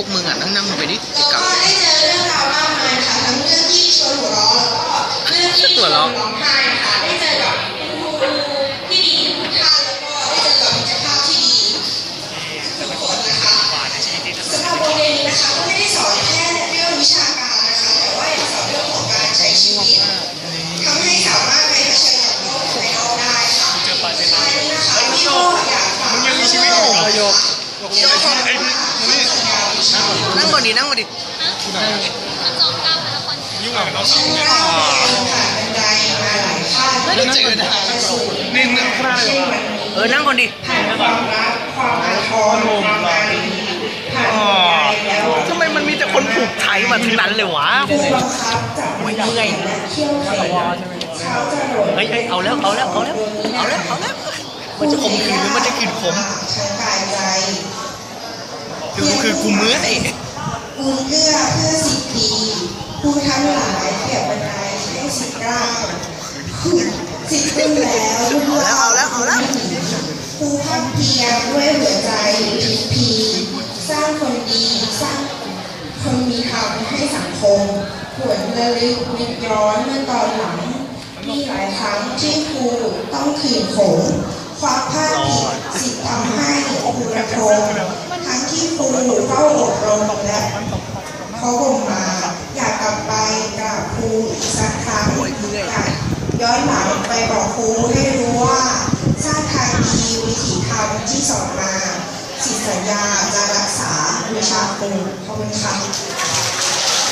วกมึงอะนั่งนั่งมึงไปดิเดเก่าก็ได้เจอเรื่องราวมากมายค่ะทั้งเรื่องที่ชวนหัวล้อะแล้วก็เรื่องที่ชวนร้องไห้ค่ะได้เจอแบบดูที่ดีทุกท่านแล้วก็ได้เจอแบบมิตรภาพที่ดีทุกคนนะคะสำหรับโรเรียนนี้นะคะก็ไม่ได้สอนแค่เรื่องวิชาการนะคะแต่ว่ายังสอนเรื่องของการใช้ชีวิตทำให้สามารถไปเผชิญกับโลกภายนอกได้ค่ะอันนี้นมคะพี่โออยากฝากเรื่องโยกโยกไอ้พี่นี่ งก่อนดินั่งก่อนดิยุ่งกับเราสองก้าวผ่านบันไดมาหลายขั้นไม่ได้เจอนะนี่นึกขนาดเลยเออ นั่งก่อนดิผ่านความรักความอาทรความอารีผ่านบันไดแล้วทำไมมันมีแต่คนผูกไทยมาทั้งนั้นเลยวะผู้บังคับจับมือและเขี่ยวเข็นเขาจะโดดเฮ้ยเฮ้ยเอาแล้ว เอาแล้ว เอาแล้ว เอาแล้ว เอาแล้ว มันจะข่มขืนหรือมันจะขืนผมทั้งกายใจคือคือกูเมื่อย กูเลือเพื่อสิทธิผู้ทั้งหลายเปรียบบันไดให้สิทธิ์ร่างสิทธิ์ขึ้นแล้วลูกเอาแล้วเอาแล้วเอาแล้วครูพักเพียรด้วยหัวใจพิพีสร้างคนดีสร้างคนมีธรรมให้สังคมหวนระลึกนึกย้อนเมื่อตอนหลังมีหลายครั้งที่ครูต้องขืนขมความพลาดผิดสิทธิ์ทำให้ครูระทมทั้งที่ครูเฝ้าอบรมและเขาบ่มมา อยากกลับไปกราบครูอีกสักครั้งอยาก ย้อนหลังไปบอกครูให้รู้ว่าชาติไทยมีวิถีธรรมที่สอนมาสิทธิสัญญาจะรักษาวิชาครูขอบคุณค่ะ